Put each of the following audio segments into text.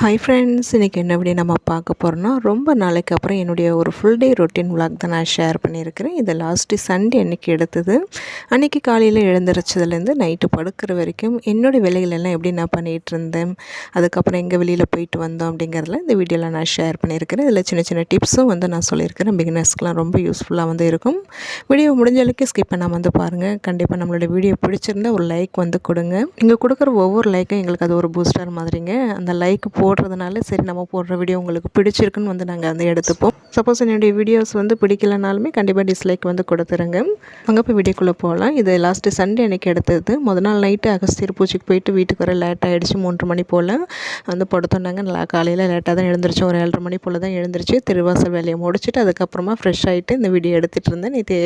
Hi friends இன்றைக்கி என்ன அப்படி நம்ம பார்க்க போகிறோன்னா ரொம்ப நாளைக்கு அப்புறம் என்னுடைய ஒரு ஃபுல் டே ரொட்டீன் விளாக் தான் நான் ஷேர் பண்ணியிருக்கிறேன். இது லாஸ்ட்டு சண்டே அன்னைக்கு எடுத்தது. அன்றைக்கி காலையில் எழுந்திரிச்சதுலேருந்து நைட்டு படுக்கிற வரைக்கும் என்னோடய வேலைகள் எல்லாம் எப்படி நான் பண்ணிகிட்டு இருந்தேன் அதுக்கப்புறம் எங்கே வெளியில் போயிட்டு வந்தோம் அப்படிங்கிறதுல இந்த வீடியோவில் நான் ஷேர் பண்ணியிருக்கிறேன். இதில் சின்ன சின்ன டிப்ஸும் வந்து நான் சொல்லியிருக்கிறேன். பிகினர்ஸ்க்குலாம் ரொம்ப யூஸ்ஃபுல்லாக வந்து இருக்கும். வீடியோ முடிஞ்ச அளவுக்கு ஸ்கிப் பண்ணாமல் வந்து பாருங்கள் கண்டிப்பாக நம்மளோட வீடியோ பிடிச்சிருந்தா ஒரு லைக் வந்து கொடுங்க. நீங்கள் கொடுக்குற ஒவ்வொரு லைக்கும் எங்களுக்கு அது ஒரு பூஸ்டர் மாதிரிங்க. அந்த லைக் போ போடுறதுனால சரி நம்ம போடுற வீடியோ உங்களுக்கு பிடிச்சிருக்குன்னு வந்து நாங்கள் வந்து எடுத்துப்போம். சப்போஸ் என்னுடைய வீடியோஸ் வந்து பிடிக்கலனாலுமே கண்டிப்பாக டிஸ்லைக் வந்து கொடுத்துருங்க. அங்கே போய் வீடியோக்குள்ளே போகலாம். இது லாஸ்ட்டு சண்டே அன்றைக்கி எடுத்தது. முதல் நாள் நைட்டு அகஸ்தியர் பூச்சிக்கு போயிட்டு வீட்டுக்கு வர லேட் ஆகிடுச்சு மூன்று மணி போல் வந்து படுத்தோன்னாங்க நல்லா காலையில் லேட்டாக தான் எழுந்திரிச்சு. ஒரு ஏழரை மணி போல் தான் எழுந்திரிச்சு. திருவாசல் வேலையை முடிச்சுட்டு அதுக்கப்புறமா ஃப்ரெஷ் ஆகிட்டு இந்த வீடியோ எடுத்துகிட்டு இருந்தேன். நேற்று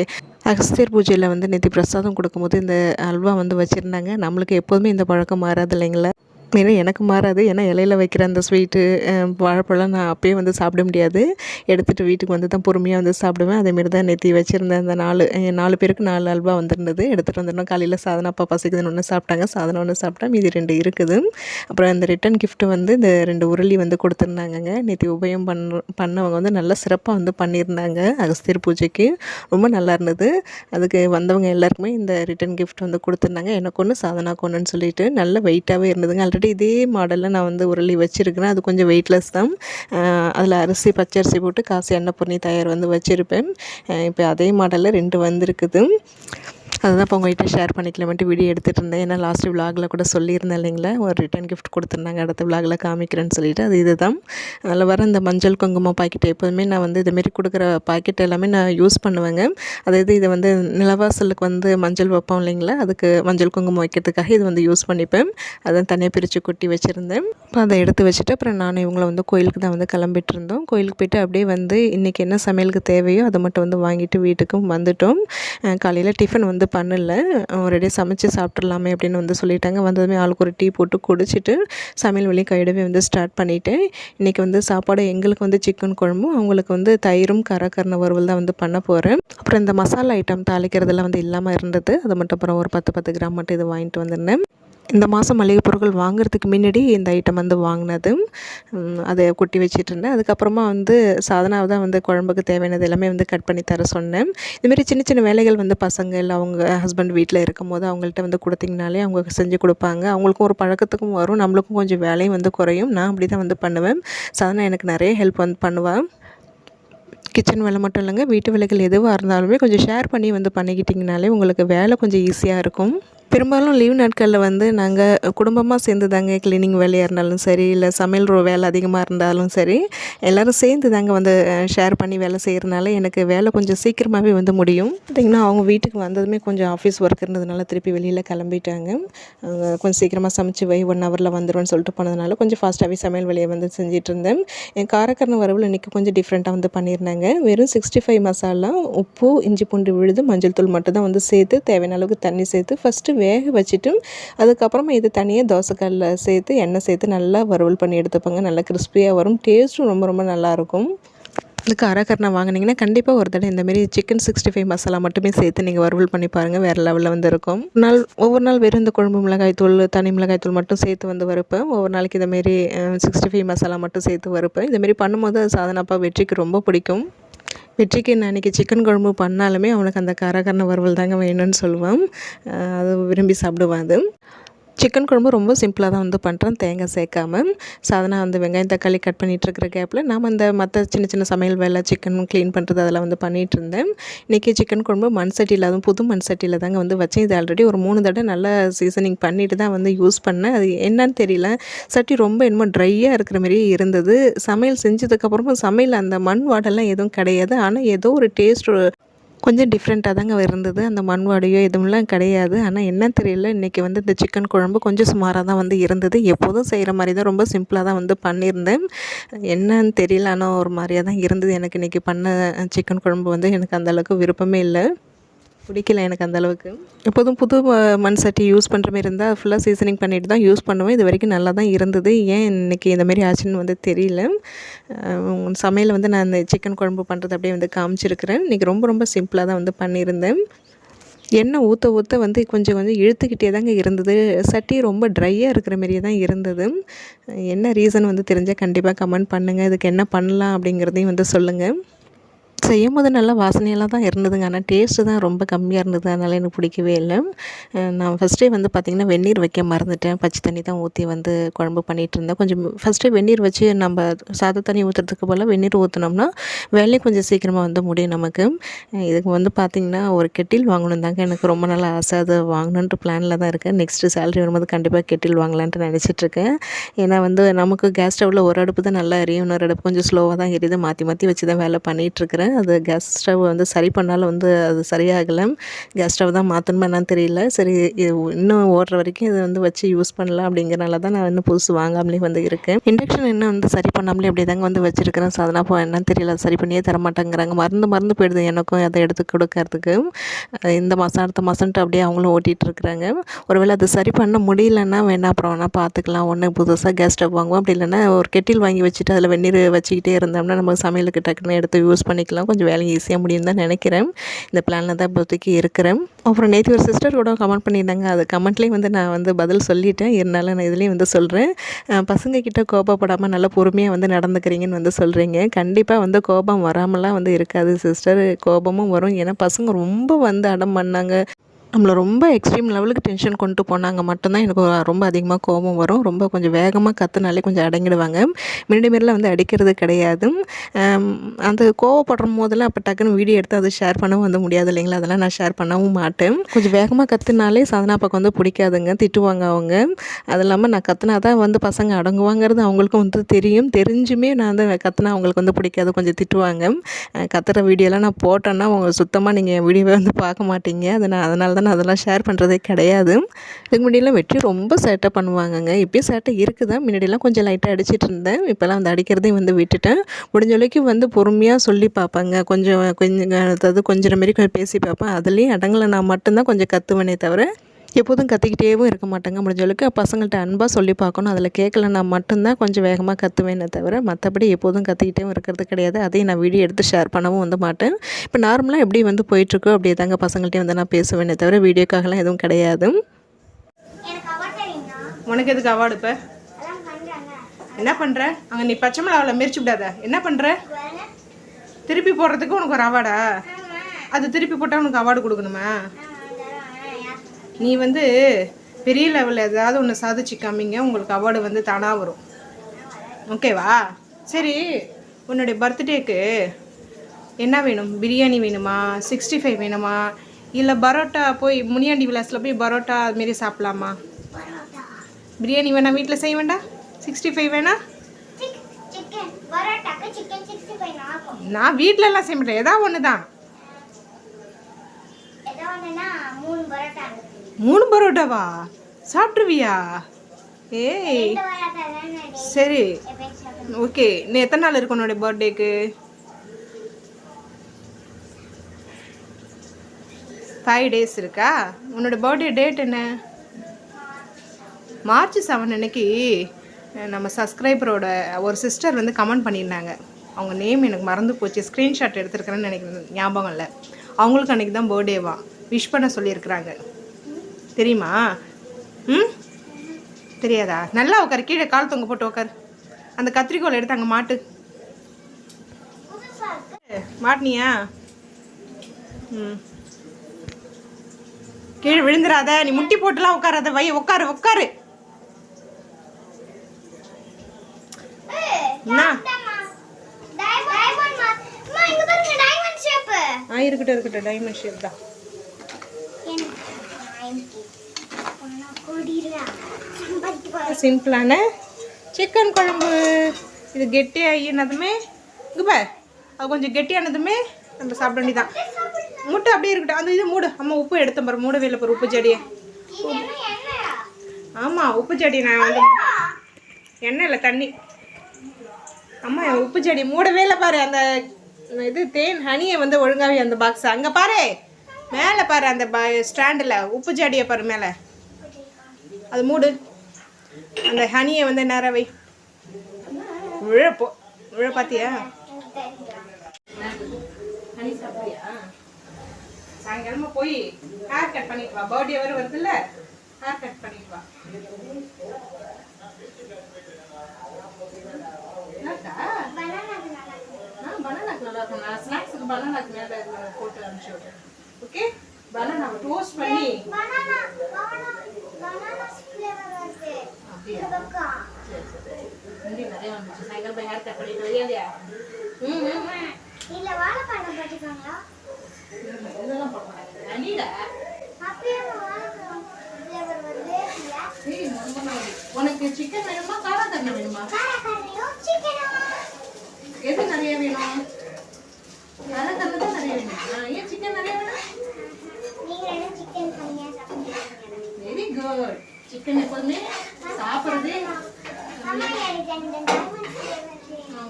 அகஸ்தியர் பூஜையில் வந்து நேற்று பிரசாதம் கொடுக்கும்போது இந்த அல்வா வந்து வச்சுருந்தாங்க. நம்மளுக்கு எப்போதுமே இந்த பழக்கம் மாறாது இல்லைங்களா? ஏன்னா எனக்கு மாறாது. ஏன்னா இலையில வைக்கிற அந்த ஸ்வீட்டு வாழைப்பழம் நான் அப்பயே வந்து சாப்பிட முடியாது. எடுத்துகிட்டு வீட்டுக்கு வந்து தான் பொறுமையாக வந்து சாப்பிடுவேன். அதேமாரி தான் நேற்று வச்சுருந்தேன் அந்த நாலு நாலு பேருக்கு நாலு அல்வா வந்திருந்தது. எடுத்துகிட்டு வந்துடணும் காலையில் சாதனா அப்பா பசிக்குதுன்னு ஒன்று சாப்பிட்டாங்க. சாதனை ஒன்று சாப்பிட்டா மீதி ரெண்டு இருக்குது. அப்புறம் இந்த ரிட்டன் கிஃப்ட்டு வந்து இந்த ரெண்டு உருளி வந்து கொடுத்துருந்தாங்கங்க. நேற்று உபயம் பண்ண பண்ணவங்க வந்து நல்லா சிறப்பாக வந்து பண்ணியிருந்தாங்க அகஸ்தியர் பூஜைக்கு. ரொம்ப நல்லா இருந்தது. அதுக்கு வந்தவங்க எல்லாருக்குமே இந்த ரிட்டன் கிஃப்ட் வந்து கொடுத்துருந்தாங்க. எனக்கு ஒன்று சாதனாக்கு ஒன்றுன்னு சொல்லிட்டு நல்ல வெயிட்டாகவே இருந்ததுங்க. ஆல்ரெடி இதே மாடலில் நான் வந்து உருளி வச்சுருக்கிறேன். அது கொஞ்சம் வெயிட்லெஸ் தான். அதில் அரிசி பச்சரிசி போட்டு காசு எண்ணெய் பொன்னி தயார் வந்து வச்சுருப்பேன். இப்போ அதே மாடலில் ரெண்டு வந்திருக்குது. அதுதான் இப்போ உங்கள்கிட்ட ஷேர் பண்ணிக்கலாமேட்டு வீடியோ எடுத்துகிட்டு இருந்தேன். ஏன்னா லாஸ்ட் விலாகில் கூட சொல்லியிருந்தேன் இல்லைங்களா? ஒரு ரிட்டன் கிஃப்ட் கொடுத்துருந்தாங்க. அடுத்த விலாகில் காமிக்கிறேன்னு சொல்லிட்டு. அது இதுதான். அதில் வர இந்த மஞ்சள் குங்குமம் பாக்கெட் எப்போதுமே நான் வந்து இதுமாரி கொடுக்குற பாக்கெட் எல்லாமே நான் யூஸ் பண்ணுவேங்க. அதாவது இது வந்து நிலவாசலுக்கு வந்து மஞ்சள் வைப்போம் இல்லைங்களா? அதுக்கு மஞ்சள் குங்குமம் வைக்கிறதுக்காக இது வந்து யூஸ் பண்ணிப்பேன். அதை தனியாக பிரித்து கொட்டி வச்சுருந்தேன். இப்போ அதை எடுத்து வச்சுட்டு அப்புறம் நான் இவங்களை வந்து கோயிலுக்கு தான் வந்து கிளம்பிட்டு இருந்தோம். கோயிலுக்கு போயிட்டு அப்படியே வந்து இன்றைக்கி என்ன சமையலுக்கு தேவையோ அதை மட்டும் வந்து வாங்கிட்டு வீட்டுக்கும் வந்துட்டோம். காலையில் டிஃபன் வந்து பண்ணல. ஒரேடியாக சமைச்சு சாப்பிட்றலாமே அப்படின்னு வந்து சொல்லிட்டாங்க. வந்ததுமே ஆளுக்கு ஒரு டீ போட்டு குடிச்சிட்டு சமையல் வழி கையிடவே வந்து ஸ்டார்ட் பண்ணிட்டேன். இன்றைக்கி வந்து சாப்பாடு எங்களுக்கு வந்து சிக்கன் குழம்பும் அவங்களுக்கு வந்து தயிரும் கரக்கரண வறுவல் தான் வந்து பண்ண போகிறேன் அப்புறம் இந்த மசாலா ஐட்டம் தாளிக்கிறதெல்லாம் வந்து இல்லாமல் இருந்தது. அது மட்டும் அப்புறம் ஒரு பத்து பத்து கிராம் மட்டும் இது வாங்கிட்டு வந்திருந்தேன். இந்த மாதம் மளிகை பொருட்கள் வாங்குறதுக்கு முன்னாடி இந்த ஐட்டம் வந்து வாங்கினது. அதை கொட்டி வச்சிட்டு இருந்தேன். அதுக்கப்புறமா வந்து சாதனாவை தான் வந்து குழம்புக்கு தேவையானது எல்லாமே வந்து கட் பண்ணி தர சொன்னேன். இதுமாரி சின்ன சின்ன வேலைகள் வந்து பசங்க இல்லை அவங்க ஹஸ்பண்ட் வீட்டில் இருக்கும் போது அவங்கள்ட்ட வந்து கொடுத்தீங்கனாலே அவங்க செஞ்சு கொடுப்பாங்க. அவங்களுக்கும் ஒரு பழக்கத்துக்கும் வரும். நம்மளுக்கும் கொஞ்சம் வேலையும் வந்து குறையும். நான் அப்படி தான் வந்து பண்ணுவேன். சாதனா எனக்கு நிறைய ஹெல்ப் வந்து பண்ணுவேன் கிச்சன் வேலை மட்டும் இல்லைங்க வீட்டு வேலைகள் எதுவாக இருந்தாலுமே கொஞ்சம் ஷேர் பண்ணி வந்து பண்ணிக்கிட்டிங்கனாலே உங்களுக்கு வேலை கொஞ்சம் ஈஸியாக இருக்கும். பெரும்பாலும் லீவ் நாட்களில் வந்து நாங்கள் குடும்பமாக சேர்ந்து தாங்க க்ளீனிங் வேலையாக இருந்தாலும் சரி இல்லை சமையல் ரோ வேலை அதிகமாக இருந்தாலும் சரி எல்லோரும் சேர்ந்து தாங்க வந்து ஷேர் பண்ணி வேலை செய்கிறனால எனக்கு வேலை கொஞ்சம் சீக்கிரமாகவே வந்து முடியும். பார்த்திங்கன்னா அவங்க வீட்டுக்கு வந்ததுமே கொஞ்சம் ஆஃபீஸ் ஒர்க் இருந்ததுனால திருப்பி வெளியில் கிளம்பிட்டாங்க. கொஞ்சம் சீக்கிரமாக சமைச்சு வை ஒன் ஹவரில் வந்துடும்னு சொல்லிட்டு போனதுனால கொஞ்சம் ஃபாஸ்ட்டாகவே சமையல் வேலையை வந்து செஞ்சிட்டு இருந்தேன். என் காரக்கரண வரவில் இன்றைக்கி கொஞ்சம் டிஃப்ரெண்ட்டாக வந்து பண்ணியிருந்தாங்க. வெறும் சிக்ஸ்டி ஃபைவ் மசாலா உப்பு இஞ்சி பூண்டு விழுது மஞ்சள் தூள் மட்டும் தான் வந்து சேர்த்து தேவையான அளவுக்கு தண்ணி சேர்த்து ஃபஸ்ட்டு வேக வச்சுட்டு அதுக்கப்புறமா இது தனியாக தோசைக்கல்லில் சேர்த்து எண்ணெய் சேர்த்து நல்லா வறுவல் பண்ணி எடுத்துப்பாங்க. நல்லா கிறிஸ்பியாக வரும். டேஸ்ட்டும் ரொம்ப ரொம்ப நல்லாயிருக்கும். இதுக்கு அரைக்கரணை வாங்கினீங்கன்னா கண்டிப்பாக ஒரு தடவை இந்தமாரி சிக்கன் சிக்ஸ்டி ஃபைவ் மசாலா மட்டுமே சேர்த்து நீங்கள் வறுவல் பண்ணி பாருங்கள் வேறு லெவலில் வந்து இருக்கும் நாள் ஒவ்வொரு நாள் வெறும் இந்த குழம்பு மிளகாய் தூள் தனி மிளகாய் தூள் மட்டும் சேர்த்து வந்து வறுப்பேன். ஒவ்வொரு நாளைக்கு இதமாரி சிக்ஸ்டி ஃபைவ் மசாலா மட்டும் சேர்த்து வறுப்பேன். இதமாரி பண்ணும்போது அது சாதனப்பா வெற்றிக்கு ரொம்ப பிடிக்கும். வெற்றிக்கு நான் அன்றைக்கி சிக்கன் குழம்பு பண்ணாலுமே அவனுக்கு அந்த காரக்கரண வறுவல் தாங்க வேணும்னு சொல்லுவான். அது விரும்பி சாப்பிடுவான் அது. சிக்கன் குழம்பு ரொம்ப சிம்பிளாக தான் வந்து பண்ணுறேன் தேங்காய் சேர்க்காம. சாதனா வந்து வெங்காயம் தக்காளி கட் பண்ணிகிட்ருக்கிற கேப்பில் நாம் அந்த மற்ற சின்ன சின்ன சமையல் வேலை சிக்கன் க்ளீன் பண்ணுறது அதெல்லாம் வந்து பண்ணிகிட்டு இருந்தேன் இன்றைக்கி சிக்கன் குழம்பு மண் சட்டியில் அதுவும் புது மண் சட்டியில் தாங்க வந்து வச்சேன். இது ஆல்ரெடி ஒரு மூணு தடவை நல்லா சீசனிங் பண்ணிட்டு தான் வந்து யூஸ் பண்ணேன். அது என்னன்னு தெரியல. சட்டி ரொம்ப என்னமோ ட்ரையாக இருக்கிற மாதிரியே இருந்தது. சமையல் செஞ்சதுக்கப்புறமும் சமையல் அந்த மண் வாடெல்லாம் எதுவும் கிடையாது. ஆனால் ஏதோ ஒரு டேஸ்ட் கொஞ்சம் டிஃப்ரெண்ட்டாக தாங்க இருந்தது. அந்த மண் வாடையோ எதுவும்லாம் கிடையாது. ஆனால் என்ன தெரியல இன்றைக்கி வந்து இந்த சிக்கன் குழம்பு கொஞ்சம் சுமாராக தான் வந்து இருந்தது. எப்போதும் செய்கிற மாதிரி தான் ரொம்ப சிம்பிளாக தான் வந்து பண்ணியிருந்தேன். என்னன்னு தெரியல ஆனால் ஒரு மாதிரியாக தான் இருந்தது. எனக்கு இன்றைக்கி பண்ண சிக்கன் குழம்பு வந்து எனக்கு அந்தளவுக்கு விருப்பமே இல்லை. பிடிக்கல எனக்கு அந்தளவுக்கு எப்போதும் புது மண் சட்டி யூஸ் பண்ணுற மாதிரி இருந்தால் ஃபுல்லாக சீசனிங் பண்ணிட்டு தான் யூஸ் பண்ணுவேன். இது வரைக்கும் நல்லா தான் இருந்தது. ஏன் இன்றைக்கி இந்த மாதிரி ஆச்சுன்னு வந்து தெரியல. சமையல் வந்து நான் இந்த சிக்கன் குழம்பு பண்ணுறது அப்படியே வந்து காமிச்சிருக்கிறேன். இன்றைக்கி ரொம்ப ரொம்ப சிம்பிளாக தான் வந்து பண்ணியிருந்தேன். எண்ணெய் ஊற்ற ஊற்ற வந்து கொஞ்சம் கொஞ்சம் இழுத்துக்கிட்டே தாங்க இருந்தது. சட்டி ரொம்ப ட்ரையாக இருக்கிற மாதிரியே தான் இருந்தது. என்ன ரீசன் வந்து தெரிஞ்சால் கண்டிப்பாக கமெண்ட் பண்ணுங்கள் இதுக்கு என்ன பண்ணலாம் அப்படிங்கிறதையும் வந்து சொல்லுங்கள் செய்யும் போது நல்லா வாசனையெல்லாம் தான் இருந்ததுங்க. ஆனால் டேஸ்ட்டு தான் ரொம்ப கம்மியாக இருந்தது. அதனால் எனக்கு பிடிக்கவே இல்லை. நான் ஃபஸ்ட்டே வந்து பார்த்திங்கன்னா வெந்நீர் வைக்க மறந்துட்டேன். பச்சை தண்ணி தான் ஊற்றி வந்து குழம்பு பண்ணிகிட்டு இருந்தேன். கொஞ்சம் ஃபஸ்ட்டே வெந்நீர் வச்சு நம்ம சாத தண்ணி ஊற்றுறதுக்கு போல் வெந்நீர் ஊற்றினோம்னா வேலையும் கொஞ்சம் சீக்கிரமாக வந்து முடியும் நமக்கு. இதுக்கு வந்து பார்த்திங்கன்னா ஒரு கெட்டில் வாங்கணும் தாங்க. எனக்கு ரொம்ப நாள் ஆசை அது வாங்கணுன்ற பிளானில் தான் இருக்கேன். நெக்ஸ்ட்டு சேலரி வரும்போது கண்டிப்பாக கெட்டில் வாங்கலான்ட்டு நினச்சிட்ருக்கேன் ஏன்னா வந்து நமக்கு கேஸ் ஸ்டவ்வில் ஒரு அடுப்பு தான் நல்லா எரியும். இன்னொரு அடுப்பு கொஞ்சம் ஸ்லோவாக தான் எரியுது. மாற்றி மாற்றி வச்சு தான் வேலை பண்ணிகிட்ருக்கிறேன் அது கேஸ் ஸ்டவ் வந்து சரி பண்ணாலும் வந்து அது சரியாகலை. கேஸ் ஸ்டவ் தான் மாற்றணுமா என்னன்னு தெரியல. சரி இது இன்னும் ஓடுற வரைக்கும் இதை வந்து வச்சு யூஸ் பண்ணலாம் அப்படிங்கிறனால தான் நான் இன்னும் புதுசு வாங்காமலே வந்து இருக்கேன். இண்டக்ஷன் இன்னும் வந்து சரி பண்ணாமலே அப்படி தாங்க வந்து வச்சுருக்கிறேன். சாதனா போ என்னன்னு தெரியல. சரி பண்ணியே தர மாட்டேங்கிறாங்க மறந்து மறந்து போயிடுது எனக்கும் அதை எடுத்து கொடுக்கறதுக்கு. இந்த மாதம் அடுத்த மாதம்ட்டு அப்படியே அவங்களும் ஓட்டிகிட்டு இருக்கிறாங்க. ஒருவேளை அது சரி பண்ண முடியலன்னா வேணா அப்புறம் வேணால் பார்த்துக்கலாம் ஒன்று புதுசாக கேஸ் ஸ்டவ் வாங்குவோம். அப்படி இல்லைன்னா ஒரு கெட்டில் வாங்கி வச்சுட்டு அதில் வெந்நீர் வச்சுக்கிட்டே இருந்தோம்னா நம்ம சமையலுக்கு டக்குன்னு எடுத்து யூஸ் பண்ணிக்கலாம். கொஞ்சம் வேலை ஈஸியாக முடியும் தான் நினைக்கிறேன். இந்த பிளானில் தான் இப்போதைக்கு இருக்கிறேன். அப்புறம் நேற்று ஒரு சிஸ்டர் கூட கமெண்ட் பண்ணியிருந்தாங்க. அது கமெண்ட்லேயும் வந்து நான் வந்து பதில் சொல்லிட்டேன். இருந்தாலும் நான் இதுலேயும் வந்து சொல்கிறேன் பசங்க கிட்ட கோபப்படாமல் நல்லா பொறுமையாக வந்து நடந்துக்கிறீங்கன்னு வந்து சொல்கிறீங்க கண்டிப்பாக வந்து கோபம் வராமலாம் வந்து இருக்காது. சிஸ்டர் கோபமும் வரும். ஏன்னா பசங்க ரொம்ப வந்து அடம் பண்ணாங்க. நம்மளை ரொம்ப எக்ஸ்ட்ரீம் லெவலுக்கு டென்ஷன் கொண்டு போனாங்க மட்டும்தான் எனக்கு ரொம்ப அதிகமாக கோபம் வரும். ரொம்ப கொஞ்சம் வேகமாக கற்றுனாலே கொஞ்சம் அடங்கிடுவாங்க. முன்னாடி மாரிலாம் வந்து அடிக்கிறது கிடையாது. அந்த கோவப்படுற போதெல்லாம் அப்போ டக்குன்னு வீடியோ எடுத்து அதை ஷேர் பண்ணவும் வந்து முடியாது இல்லைங்களா? அதெல்லாம் நான் ஷேர் பண்ணவும் மாட்டேன். கொஞ்சம் வேகமாக கற்றுனாலே சாதனா பக்கம் வந்து பிடிக்காதுங்க. திட்டுவாங்க அவங்க. அது இல்லாமல் நான் கற்றுனா தான் வந்து பசங்க அடங்குவாங்கிறது அவங்களுக்கும் வந்து தெரியும். தெரிஞ்சுமே நான் வந்து கற்றுனா அவங்களுக்கு வந்து பிடிக்காது. கொஞ்சம் திட்டுவாங்க. கத்துற வீடியோலாம் நான் போட்டேன்னா அவங்க சுத்தமாக நீங்கள் என் வீடியோவை வந்து பார்க்க மாட்டீங்க. அது நான் அதனால தான் நான் அதெல்லாம் ஷேர் பண்ணுறதே கிடையாது. இதுக்கு முன்னாடியெல்லாம் வெற்றி ரொம்ப சேட்டை பண்ணுவாங்கங்க. இப்போயும் சேட்டை இருக்குதான். முன்னாடியெல்லாம் கொஞ்சம் லைட்டாக அடிச்சிட்டு இருந்தேன். இப்போல்லாம் அந்த அடிக்கிறதையும் வந்து விட்டுட்டேன். முடிஞ்ச வரைக்கும் வந்து பொறுமையாக சொல்லி பார்ப்பாங்க. கொஞ்சம் கொஞ்சம் அதாவது கொஞ்சம் மாரி கொஞ்சம் பேசி பார்ப்பேன். அதுலேயும் அடங்கலை நான் மட்டும்தான் கொஞ்சம் கற்றுவேனே தவிர எப்போதும் கத்திக்கிட்டேவும் இருக்க மாட்டாங்க. முடிஞ்ச அளவுக்கு பசங்கள்ட்ட அன்பாக சொல்லி பார்க்கணும். அதில் கேட்கலன்னா மட்டும்தான் கொஞ்சம் வேகமாக கற்றுவேனே தவிர மற்றபடி எப்போதும் கத்திக்கிட்டேவும் இருக்கிறது கிடையாது. அதையும் நான் வீடியோ எடுத்து ஷேர் பண்ணவும் வந்து மாட்டேன். இப்போ நார்மலாக எப்படி வந்து போயிட்டுருக்கோ அப்படியே தாங்க பசங்கள்ட்டையும் வந்து நான் பேசுவேனே தவிர வீடியோக்காகலாம் எதுவும் கிடையாது. எனக்கு அவார்ட் தரீங்களா? உனக்கு எதுக்கு அவார்டு இப்போ? என்ன பண்ணுற அங்கே நீ பச்சை மிளகாவில் மிரிச்சு விடாத. என்ன பண்ணுற திருப்பி போடுறதுக்கு உனக்கு ஒரு அவார்டா ஆமா. அது திருப்பி போட்டால் உனக்கு அவார்டு கொடுக்கணுமா? நீ வந்து பெரிய லெவலில் ஏதாவது ஒன்று சாதிச்சு காமிங்க உங்களுக்கு அவார்டு வந்து தானாக வரும். ஓகேவா சரி உன்னுடைய பர்த்டேக்கு என்ன வேணும்? பிரியாணி வேணுமா? சிக்ஸ்டி ஃபைவ் வேணுமா? இல்லை பரோட்டா போய் முனியாண்டி விலாஸில் போய் பரோட்டா அதுமாரி சாப்பிட்லாமா? பிரியாணி வேணா வீட்டில் செய்ய வேண்டாம்? சிக்ஸ்டி ஃபைவ் வேணா? நான் வீட்டிலலாம் செய்ய மாட்டேன். ஏதாவது ஒன்று தான் மூணு பரோட்டாவா? சாப்பிட்ருவியா ஏய். சரி. ஓகே இன்னும் எத்தனை நாள் இருக்கு உன்னோட பர்த்டேக்கு? ஃபைவ் டேஸ் இருக்கா? உன்னோட பர்த்டே டேட் என்ன? மார்ச் செவன் அன்னைக்கு நம்ம சப்ஸ்கிரைபரோட ஒரு சிஸ்டர் வந்து கமெண்ட் பண்ணியிருந்தாங்க. அவங்க நேம் எனக்கு மறந்து போச்சு. ஸ்க்ரீன்ஷாட் எடுத்துருக்கிறேன்னு நினைக்கிறேன் ஞாபகம் இல்லை. அவங்களுக்கு அன்றைக்கி தான் பர்த்டேவா விஷ் பண்ண சொல்லியிருக்கிறாங்க. தெரியுமா? ம்? தெரியாதா? நல்லா உட்காரு கீழே கால் தொங்க போட்டு உட்காரு அந்த கத்திரிக்கோல் எடுத்து அங்கே மாட்டு. மாட்டினியா? ம். கீழே விழுந்துடாத நீ முட்டி போட்டுலாம் உட்காராத வை உட்காரு உட்காரு இருக்கட்டும் இருக்கட்டும். டைமண்ட் ஷேப் தான். சிம்பிளான சிக்கன் குழம்பு. இது கெட்டியாகினதுமே இங்கே பார் அது கொஞ்சம் கெட்டியானதுமே நம்ம சாப்பிட வேண்டியதான் முட்டை அப்படியே இருக்கட்டும். அந்த இது மூடு. அம்மா உப்பு எடுத்தேன் பாரு. மூடவே இல்லை பாரு உப்பு செடியை. ஆமாம் உப்பு செடி நான் வந்து எண்ணெய் இல்லை தண்ணி. அம்மா உப்பு செடி மூடவே இல்லை பாரு. அந்த இது தேன் ஹனியை வந்து ஒழுங்காகவே அந்த பாக்ஸ் அங்கே பாரு. மேலே பாரு அந்த ஸ்டாண்டில் உப்பு செடியை பாரு மேலே. அது மூடு. அந்த ஹனியை வந்து நேரம் வை. விழப்போ விழ பார்த்தியா ஹனி சாப்பிட்டியா? சாயங்காலமா போய் ஹேர் கட் பண்ணிட்டு வா. பர்த்டே வர வருதுல்ல ஹேர் கட் பண்ணிட்டு வா. ஆ, பனானாக்கு நல்லா இருக்கும். ஸ்நாக்ஸுக்கு பனானாக்கு மேலே போட்டு அனுப்பிச்சு விடுறேன். ஓகே பனானாவை டோஸ்ட் பண்ணி banana banana flavor வருது அப்படியா? பக்கம் சரி, சரி. இங்க நிறைய வந்துச்சு. போய் hair cut பண்ணிட்டு வரியா இல்லையா? ம். இல்ல வாழைப்பழம் போட்டுக்கோங்களா இதெல்லாம் அப்படியே வாழைப்பழம் வருது ஏய். உனக்கு சிக்கன் வேணுமா காராக்கருணை வேணுமா காரக்கறியும் சிக்கனும் எது நிறைய வேணும் தான் நிறைய வேணும் ஏன் சிக்கன் நிறைய வேணும் வெரி குட் சிக்கன் எப்போதுமே சாப்பிட்றது.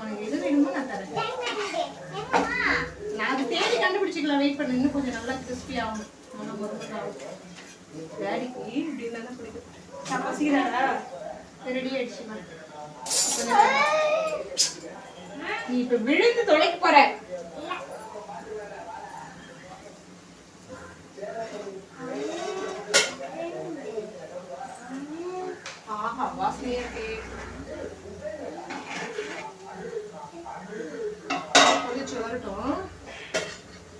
உனக்கு எது வேணுமோ நான் தரேன். நான் அது தேடி கண்டுபிடிச்சிக்கலாம். வெயிட் பண்ணு. இன்னும் கொஞ்சம் நல்லா கிறிஸ்பி ஆகும் நல்லா முருங்கக்காய் ஆகும் டேடிக்கு இப்படி தான் பிடிக்கும். சப்பாசிக்கிறாரா ரெடி ஆயிடுச்சுமா நீ இப்ப விழுந்து தொலைக்க போற. ஆஹா வாசனையே இருக்கே வரட்டும்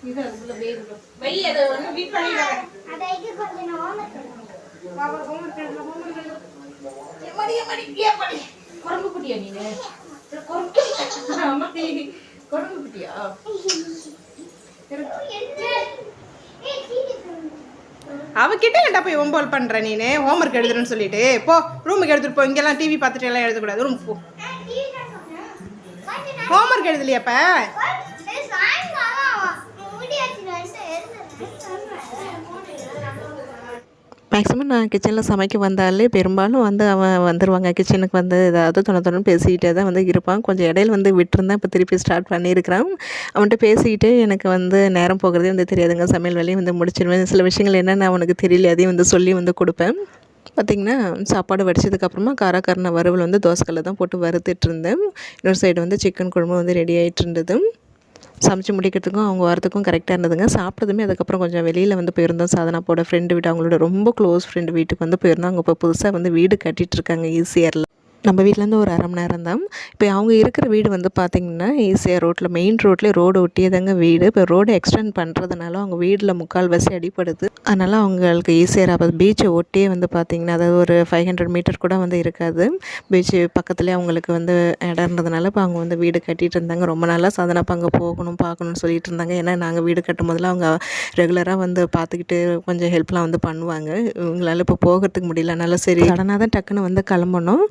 இது அதுக்குள்ள வேகட்டும் வை அதை வந்து வீட் பண்ணிடுறேன் அதைக்கு கொஞ்சம் நாம பாபா ஹோம்ஒர்க் எழுதலாம் ஹோம்ஒர்க் குரங்கு குட்டியா நீங்க குரங்கு அம்மாடி குரங்கு குட்டியா அவகிட்ட ஏன்டா போய் ஒம்போல் பண்ணுற நீனு? ஹோம்ஒர்க் எழுதுறேன்னு சொல்லிட்டு. போ ரூமுக்கு எடுத்துகிட்டு போ. இங்கெல்லாம் டிவி பார்த்துட்டு எல்லாம் எழுதக்கூடாது. ரூம் போ. ஹோம்ஒர்க் எழுதலையாப்ப மேக்ஸிமம் நான் கிச்சனில் சமைக்க வந்தாலே பெரும்பாலும் வந்து அவன் வந்துடுவாங்க கிச்சனுக்கு வந்து ஏதாவது தொண தொணன்னு பேசிக்கிட்டே தான் வந்து இருப்பான். கொஞ்சம் இடையில வந்து விட்டுருந்தேன் இப்போ திருப்பி ஸ்டார்ட் பண்ணியிருக்கிறான். அவன்கிட்ட பேசிக்கிட்டே எனக்கு வந்து நேரம் போகிறதே வந்து தெரியாதுங்க. சமையல் வேலையும் வந்து முடிச்சிடுவேன் சில விஷயங்கள் என்னென்ன அவனுக்கு தெரியல அதையும் வந்து சொல்லி வந்து கொடுப்பேன். பார்த்திங்கன்னா சாப்பாடு வடிச்சதுக்கப்புறமா காராக்கருணை வறுவல் வந்து தோசைக்கல்ல தான் போட்டு வறுத்துட்டு இருந்தேன். இன்னொரு சைடு வந்து சிக்கன் குழம்பு வந்து ரெடி ஆகிட்டு இருந்தது. சமைச்சு முடிக்கிறதுக்கும் அவங்க வரதுக்கும் கரெக்டாக இருந்ததுங்க. சாப்பிட்டதுமே அதுக்கப்புறம் கொஞ்சம் வெளியில் வந்து போயிருந்தோம். சாதனாப்போட ஃப்ரெண்டு வீட்டு அவங்களோட ரொம்ப க்ளோஸ் ஃப்ரெண்டு வீட்டுக்கு வந்து போயிருந்தோம். அவங்க இப்போ புதுசாக வந்து வீடு கட்டிகிட்ருக்காங்க இருக்காங்க நம்ம வீட்டிலேருந்து ஒரு அரை மணி நேரம் தான். இப்போ அவங்க இருக்கிற வீடு வந்து பார்த்திங்கன்னா ஈஸியாக ரோட்டில் மெயின் ரோட்லேயே ரோடு ஒட்டியே தாங்க வீடு. இப்போ ரோடு எக்ஸ்டெண்ட் பண்ணுறதுனால அவங்க வீட்டில் முக்கால்வாசி அடிப்படுது அதனால் அவங்களுக்கு ஈஸியாக அப்போ பீச்சை ஒட்டியே வந்து பார்த்திங்கன்னா அதாவது ஒரு ஃபைவ் ஹண்ட்ரட் மீட்டர் கூட வந்து இருக்காது. பீச்சு பக்கத்துலேயே அவங்களுக்கு வந்து இடம் இருந்ததுனால இப்போ அவங்க வந்து வீடு கட்டிகிட்டு இருந்தாங்க. ரொம்ப நாளாக சாதனை அப்போ அங்கே போகணும் பார்க்கணும்னு சொல்லிட்டு இருந்தாங்க. ஏன்னா நாங்கள் வீடு கட்டும் போதெல்லாம் அவங்க ரெகுலராக வந்து பார்த்துக்கிட்டு கொஞ்சம் ஹெல்ப்லாம் வந்து பண்ணுவாங்க. இவங்களால இப்போ போகிறதுக்கு முடியல அதனால சரி. சடனாக தான் டக்குன்னு வந்து கிளம்பணும்.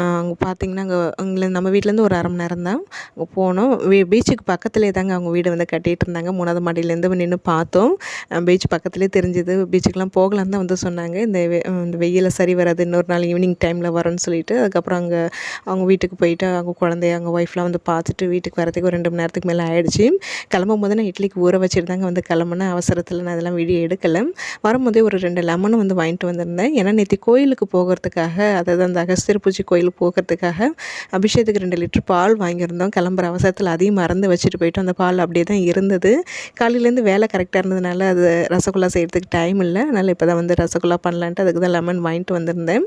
அங்கே பார்த்திங்கன்னா அங்கே அங்கே நம்ம வீட்டிலேருந்து ஒரு அரை மணி நேரம் தான் அங்கே போனோம். பீச்சுக்கு பக்கத்துலேயே தாங்க அவங்க வீடு வந்து கட்டிகிட்டு இருந்தாங்க. மூணாவது மாடியிலேருந்து நின்று பார்த்தோம். பீச் பக்கத்துலேயே தெரிஞ்சுது. பீச்சுக்கெலாம் போகலான்னு தான் வந்து சொன்னாங்க. இந்த வெ- இந்த வெயிலில் சரி வராது. இன்னொரு நாள் ஈவினிங் டைமில் வரோன்னு சொல்லிட்டு அதுக்கப்புறம் அங்கே அவங்க வீட்டுக்கு போயிட்டு அவங்க குழந்தைய அவங்க ஒய்ஃப்லாம் வந்து பார்த்துட்டு வீட்டுக்கு வரதுக்கு ஒரு ரெண்டு மணி நேரத்துக்கு மேலே ஆகிடுச்சு கிளம்பும் போது நான் இட்லிக்கு ஊற வச்சுட்டு தாங்க வந்து கிளம்புனேன். அவசரத்தில் நான் அதெல்லாம் வீடியோ எடுக்கலை. வரும்போதே ஒரு ரெண்டு லெமனும் வந்து வாங்கிட்டு வந்திருந்தேன். ஏன்னா நேற்று கோயிலுக்கு போகிறதுக்காக அதாவது அந்த அகஸ்திரப்பூச்சி கோயில் கோயிலுக்கு போகிறதுக்காக அபிஷேகத்துக்கு ரெண்டு லிட்டர் பால் வாங்கியிருந்தோம். கிளம்புற அவசரத்தில் அதையும் மறந்து வச்சுட்டு போயிட்டோம் அந்த பால் அப்படியே தான் இருந்தது. காலையிலேருந்து வேலை கரெக்டாக இருந்ததுனால அது ரசகுல்லா செய்கிறதுக்கு டைம் இல்லை. அதனால் இப்போ தான் வந்து ரசகுல்லா பண்ணலான்ட்டு அதுக்கு தான் லெமன் வாங்கிட்டு வந்திருந்தேன்.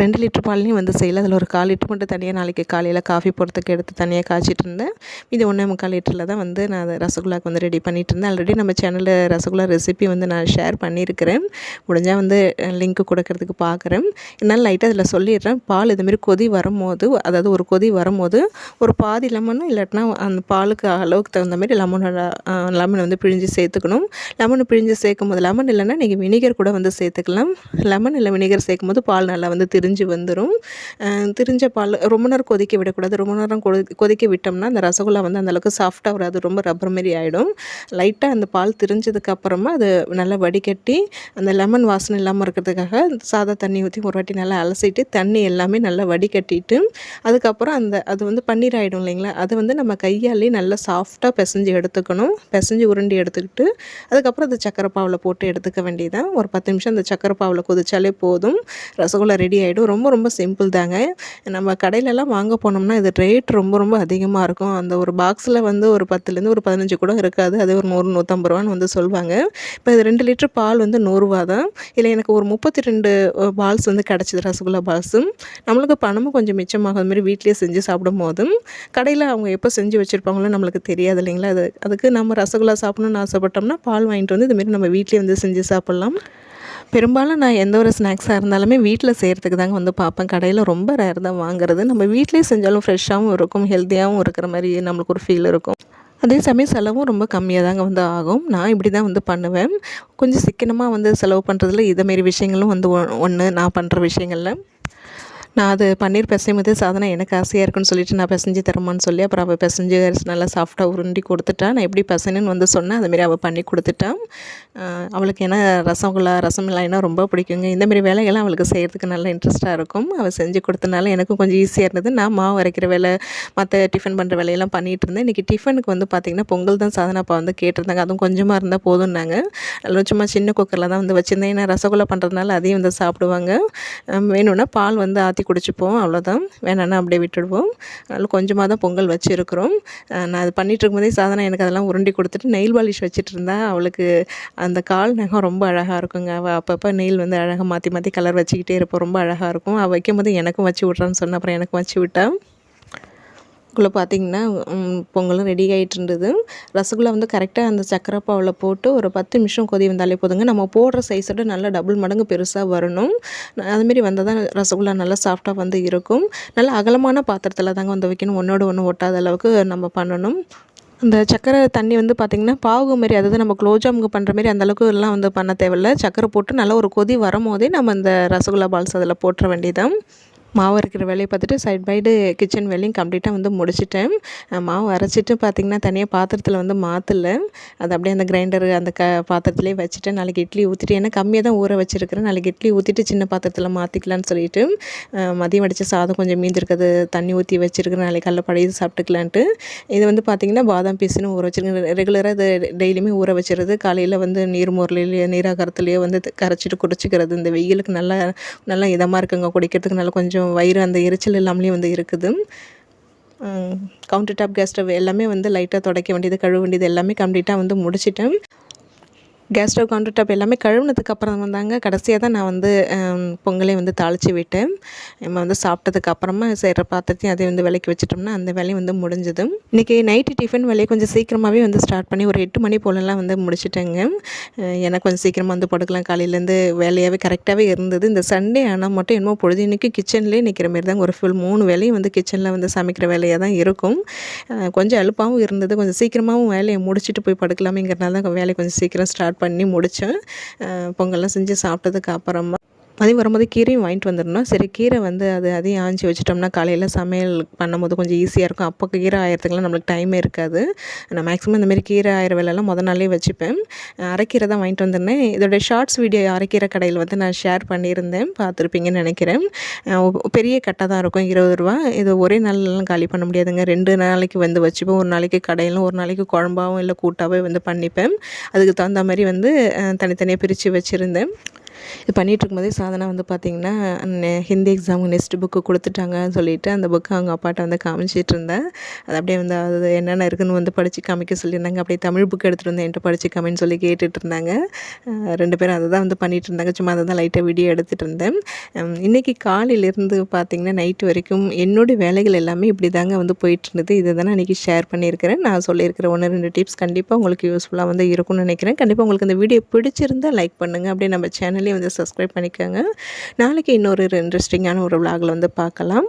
ரெண்டு லிட்டர் பால்லையும் வந்து செய்யல. அதில் ஒரு கால் லிட்டர் மட்டும் தனியாக நாளைக்கு காலையில் காஃபி போடுறதுக்கு எடுத்து தனியாக காய்ச்சிட்டு இருந்தேன். இது ஒன்றே முக்கால் லிட்டரில் தான் வந்து நான் அதை ரசகுல்லாக்கு வந்து ரெடி பண்ணிட்டு இருந்தேன். ஆல்ரெடி நம்ம சேனலில் ரசகுல்லா ரெசிபி வந்து நான் ஷேர் பண்ணியிருக்கிறேன். முடிஞ்சால் வந்து லிங்க்கு கொடுக்கறதுக்கு பார்க்குறேன். என்னால் லைட்டாக அதில் சொல்லிடுறேன். பால் இதுமாரி கொதி வரும்போது அதாவது ஒரு கொதி வரும்போது ஒரு பாதி லெமனும் இல்லாட்டினா அந்த பாலுக்கு அளவுக்கு தகுந்த மாதிரி லெமனோட லெமனை வந்து பிழிஞ்சு சேர்த்துக்கணும். லெமனை பிழிஞ்சு சேர்க்கும் போது லெமன் இல்லைன்னா நீங்கள் வினிகர் கூட வந்து சேர்த்துக்கலாம். லெமன் இல்லை வினிகர் சேர்க்கும் போது பால் நல்லா வந்து திரிஞ்சு வந்துடும் திரிஞ்ச பால் ரொம்ப நேரம் கொதிக்க விடக்கூடாது. ரொம்ப நேரம் கொதி கொதிக்க விட்டோம்னா அந்த ரசகுல்லா வந்து அந்தளவுக்கு சாஃப்டாக வராது. ரொம்ப ரப்பர் மாரி ஆகிடும் லைட்டாக அந்த பால் திரிஞ்சதுக்கு அப்புறமா அது நல்லா வடிகட்டி அந்த லெமன் வாசனை இல்லாமல் இருக்கிறதுக்காக சாதா தண்ணி ஊற்றி ஒரு வாட்டி நல்லா அலசிட்டு தண்ணி எல்லாமே நல்லா வடிகட்டிட்டு அதுக்கப்புறம் அந்த அது வந்து பன்னீர் ஆகிடும் இல்லைங்களா? அதை வந்து நம்ம கையாலே நல்லா சாஃப்டாக பிசைஞ்சு எடுத்துக்கணும். பிசைஞ்சு உருண்டி எடுத்துக்கிட்டு அதுக்கப்புறம் அது சக்கரை பாவில் போட்டு எடுத்துக்க வேண்டியதான் ஒரு பத்து நிமிஷம் அந்த சக்கரை பாவில் கொதிச்சாலே போதும். ரசகுல்லா ரெடி ஆகிடும் ஆகிடும் ரொம்ப ரொம்ப சிம்பிள் தாங்க. நம்ம கடையிலலாம் வாங்க போனோம்னா இது ரேட் ரொம்ப ரொம்ப அதிகமாக இருக்கும். அந்த ஒரு பாக்ஸில் வந்து ஒரு பத்துலேருந்து ஒரு பதினஞ்சு கூட இருக்காது. அது ஒரு நூறு நூற்றம்பது ரூபான்னு வந்து சொல்லுவாங்க. இப்போ இது ரெண்டு லிட்டர் பால் வந்து நூறுரூவா தான். இதில் எனக்கு ஒரு முப்பத்தி ரெண்டு பால்ஸ் வந்து கிடச்சிது ரசகுல்லா பால்ஸும் நம்மளுக்கு பணமும் கொஞ்சம் மிச்சமாகும். அது மாதிரி வீட்லேயே செஞ்சு சாப்பிடும் போதும் கடையில் அவங்க எப்போ செஞ்சு வச்சுருப்பாங்களோ நம்மளுக்கு தெரியாது இல்லைங்களா? அது அதுக்கு நம்ம ரசகுல்லா சாப்பிடணும்னு ஆசைப்பட்டோம்னா பால் வாங்கிட்டு வந்து இதுமாரி நம்ம வீட்லேயே வந்து செஞ்சு சாப்பிட்லாம். பெரும்பாலும் நான் எந்த ஒரு ஸ்நாக்ஸாக இருந்தாலுமே வீட்டில் செய்கிறதுக்கு தாங்க வந்து பார்ப்பேன். கடையில் ரொம்ப ரேர் தான் வாங்குறது. நம்ம வீட்டிலேயே செஞ்சாலும் ஃப்ரெஷ்ஷாகவும் இருக்கும் ஹெல்த்தியாகவும் இருக்கிற மாதிரி நம்மளுக்கு ஒரு ஃபீல் இருக்கும். அதே சமயம் செலவும் ரொம்ப கம்மியாக தாங்க வந்து ஆகும். நான் இப்படி தான் வந்து பண்ணுவேன். கொஞ்சம் சிக்கனமாக வந்து செலவு பண்ணுறதுல இதேமாரி விஷயங்களும் வந்து ஒன்று நான் பண்ணுற விஷயங்களில். நான் அது பன்னீர் பிசையும்போது சாதனை எனக்கு ஆசையாக இருக்குன்னு சொல்லிட்டு நான் பிசைஞ்சு தரமான்னு சொல்லி அப்புறம் அவள் பிசைஞ்சு நல்லா சாஃப்டாக உருண்டி கொடுத்துட்டா. நான் எப்படி பிசைனுன்னு வந்து சொன்னேன் அதுமாரி அவள் பண்ணி கொடுத்துட்டான் அவளுக்கு ஏன்னா ரசகுல்லா ரசமலாய்னா ரொம்ப பிடிக்குங்க. இந்தமாரி வேலைகள்லாம் அவளுக்கு செய்கிறதுக்கு நல்ல இன்ட்ரெஸ்ட்டாக இருக்கும். அவள் செஞ்சு கொடுத்தனால எனக்கும் கொஞ்சம் ஈஸியாக இருந்தது. நான் மாவு அரைக்கிற வேலை மற்ற டிஃபன் பண்ணுற வேலையெல்லாம் பண்ணிகிட்டு இருந்தேன். இன்றைக்கி டிஃபனுக்கு வந்து பார்த்திங்கன்னா பொங்கல் தான் சாதனை அப்போ வந்து கேட்டிருந்தாங்க. அதுவும் கொஞ்சமாக இருந்தால் போதும்னாங்க. அதில் சும்மா சின்ன குக்கரில் தான் வந்து வச்சுருந்தேன். ஏன்னா ரசகுல்லா பண்ணுறதுனால அதையும் வந்து சாப்பிடுவாங்க. வேணும்னா பால் வந்து ஆற்றி குடிச்சுப்போம் அவ்வளோதான் வேணான்னா அப்படியே விட்டுடுவோம். அதனால் கொஞ்சமாக தான் பொங்கல் வச்சுருக்குறோம். நான் அது பண்ணிகிட்டு இருக்கும்போதே சாதனை எனக்கு அதெல்லாம் உருண்டி கொடுத்துட்டு நெயில் பாலிஷ் வச்சுட்டு இருந்தா அவளுக்கு அந்த கால் நகம் ரொம்ப அழகாக இருக்குங்க. அவள் அப்பப்போ நெயில் வந்து அழகாக மாற்றி மாற்றி கலர் வச்சுக்கிட்டே இருப்போம் ரொம்ப அழகாக இருக்கும். அவள் வைக்கும்போது எனக்கும் வச்சு விட்றான்னு சொன்ன அப்புறம் எனக்கும் வச்சு விட்டா. குள்ளே பார்த்தீங்கன்னா பொங்கலும் ரெடி ஆகிட்டு இருந்தது ரசகுல்லா வந்து கரெக்டாக அந்த சக்கரை பாவில் போட்டு ஒரு பத்து நிமிஷம் கொதி வந்தாலே போதுங்க. நம்ம போடுற சைஸோட நல்லா டபுள் மடங்கு பெருசாக வரணும். அதுமாரி வந்தால் தான் ரசகுல்லா நல்லா சாஃப்டாக வந்து இருக்கும். நல்லா அகலமான பாத்திரத்தில் தாங்க வந்து வைக்கணும். ஒன்றோட ஒன்று ஒட்டாத அளவுக்கு நம்ம பண்ணணும். அந்த சக்கரை தண்ணி வந்து பார்த்திங்கன்னா பாகு மாரி அதாவது நம்ம குலோப்ஜாமுக்கு பண்ணுற மாரி அந்தளவுக்கு எல்லாம் வந்து பண்ண தேவையில்ல. சக்கரை போட்டு நல்லா ஒரு கொதி வரும்போதே நம்ம இந்த ரசகுல்லா பால்ஸ் அதில் போட்டுற வேண்டியதான் மாவு அரைக்கிற வேலையை பார்த்துட்டு சைட் பைடு கிச்சன் வேலையும் கம்ப்ளீட்டாக வந்து முடிச்சிட்டேன். மாவு அரைச்சிட்டு பார்த்திங்கன்னா தனியாக பாத்திரத்தில் வந்து மாற்றல அது அப்படியே அந்த கிரைண்டர் அந்த க பாத்திரத்துலேயே வச்சுட்டேன். நாளைக்கு இட்லி ஊற்றிட்டு ஏன்னா கம்மியாக தான் ஊற வச்சுருக்கிறேன். நாளைக்கு இட்லி ஊற்றிட்டு சின்ன பாத்திரத்தில் மாற்றிக்கலான்னு சொல்லிட்டு மதியம் அடித்த சாதம் கொஞ்சம் மீந்திருக்கிறது தண்ணி ஊற்றி வச்சுருக்கிறேன். நாளைக்கு காலைல பழைய சாப்பிட்டுக்கலான்ட்டு. இது வந்து பார்த்திங்கன்னா பாதாம் பீஸுன்னு ஊற வச்சுருக்கேன். ரெகுலராக இது டெய்லியுமே ஊற வச்சுருது. காலையில் வந்து நீர் மோர்லேயோ நீராகாரத்துலேயோ வந்து கரைச்சிட்டு குடிச்சிக்கிறது. இந்த வெயிலுக்கு நல்லா நல்லா இதமாக இருக்குங்க. குடிக்கிறதுக்கு நல்லா கொஞ்சம் வயிறு அந்த எரிச்சல் இல்லாமலேயும் வந்து இருக்குது. கவுண்டர் டாப் கேஸ் ஸ்டவ் எல்லாமே வந்து லைட்டாக துடைக்க வேண்டியது கழுவ வேண்டியது எல்லாமே கம்ப்ளீட்டாக வந்து முடிச்சிட்டேன். கேஸ் ஸ்டவ் கவுண்டர் டாப் எல்லாமே கழுவுனதுக்கப்புறம் வந்தாங்க. கடைசியாக தான் நான் வந்து பொங்கலே வந்து தாளித்து விட்டேன். நம்ம வந்து சாப்பிட்டதுக்கப்புறமா செய்கிற பாத்திரத்தையும் அதை வந்து விலைக்கு வச்சிட்டோம்னா அந்த வேலையும் வந்து முடிஞ்சது. இன்றைக்கி நைட்டு டிஃபன் வேலையை கொஞ்சம் சீக்கிரமாகவே வந்து ஸ்டார்ட் பண்ணி ஒரு எட்டு மணி போலலாம் வந்து முடிச்சிட்டேங்க. அஹ் எனக்கு கொஞ்சம் சீக்கிரமாக வந்து படுக்கலாம். காலையிலேருந்து வேலையாகவே கரெக்டாகவே இருந்தது. இந்த சண்டே ஆனால் மட்டும் என்னமோ பொழுதுனைக்கு கிச்சன்லேயே நிற்கிற மாரி தான் ஒரு ஃபுல் மூணு வேலையும் வந்து கிச்சனில் வந்து சமைக்கிற வேலையாக தான் இருக்கும். கொஞ்சம் அலுப்பாகவும் இருந்தது. கொஞ்சம் சீக்கிரமாகவும் வேலையை முடிச்சுட்டு போய் படுக்கலாமேங்கிறனால தான் வேலையை கொஞ்சம் சீக்கிரம் ஸ்டார்ட் பண்ணி முடித்தேன். பொங்கல்லாம் செஞ்சு சாப்பிட்டதுக்கு அப்புறமா மதியம் வரும்போது கீரையும் வாங்கிட்டு வந்துடணும். சரி கீரை வந்து அது அதையும் ஆஞ்சி வச்சிட்டோம்னா காலையில் சமையல் பண்ணும்போது கொஞ்சம் ஈஸியாக இருக்கும். அப்போ கீரை ஆயிரத்துக்குலாம் நம்மளுக்கு டைமே இருக்காது. நான் மேக்ஸிமம் இந்தமாரி கீரை ஆயிர வேலைலாம் முத நாளே வச்சுப்பேன். அரைக்கீரை தான் வாங்கிட்டு வந்திருந்தேன். இதோட ஷார்ட்ஸ் வீடியோ அரைக்கீரை கடையில் வந்து நான் ஷேர் பண்ணியிருந்தேன். பார்த்துருப்பீங்கன்னு நினைக்கிறேன். பெரிய கட்டை தான் இருக்கும். இருபது ரூபா. இது ஒரே நாள்லாம் காலி பண்ண முடியாதுங்க. ரெண்டு நாளைக்கு வந்து வச்சுப்பேன். ஒரு நாளைக்கு கடையிலும் ஒரு நாளைக்கு குழம்பாவும் இல்லை கூட்டாகவே வந்து பண்ணிப்பேன். அதுக்கு தகுந்த மாதிரி வந்து தனித்தனியாக பிரித்து வச்சுருந்தேன். இது பண்ணிகிட்டு இருக்கும்போதே சாதனா வந்து பார்த்திங்கன்னா நெ- ஹிந்தி எக்ஸாமுக்கு நெக்ஸ்ட் புக்கு கொடுத்துட்டாங்கன்னு சொல்லிட்டு அந்த புக்கு அவங்க அப்பாட்ட வந்து காமிச்சிட்டு இருந்தேன் அது அப்படியே வந்து அது என்னென்ன இருக்குன்னு வந்து படித்து காமிக்க சொல்லியிருந்தாங்க. அப்படியே தமிழ் புக் எடுத்துகிட்டு வந்து என்கிட்ட படித்து காமின்னு சொல்லி கேட்டுட்டு இருந்தாங்க ரெண்டு பேரும் அதை தான் வந்து பண்ணிகிட்டு இருந்தாங்க சும்மா அதை தான் லைட்டாக வீடியோ எடுத்துகிட்டு இருந்தேன் இன்றைக்கி காலையிலேருந்து பார்த்திங்கன்னா நைட்டு வரைக்கும் என்னுடைய வேலைகள் எல்லாமே இப்படி தாங்க வந்து போயிட்டு இருந்தது இதை தானே இன்றைக்கி ஷேர் பண்ணியிருக்கிறேன். நான் சொல்லியிருக்கிற ஒன்று ரெண்டு டிப்ஸ் கண்டிப்பாக உங்களுக்கு யூஸ்ஃபுல்லாக வந்து இருக்கும்னு நினைக்கிறேன். கண்டிப்பாக உங்களுக்கு இந்த வீடியோ பிடிச்சிருந்தா லைக் பண்ணுங்கள் அப்படியே நம்ம சேனலே வந்து சப்ஸ்கிரைப் பண்ணிக்கோங்க. நாளைக்கு இன்னொரு இன்ட்ரெஸ்டிங்கான ஒரு vlogல வந்து பார்க்கலாம்.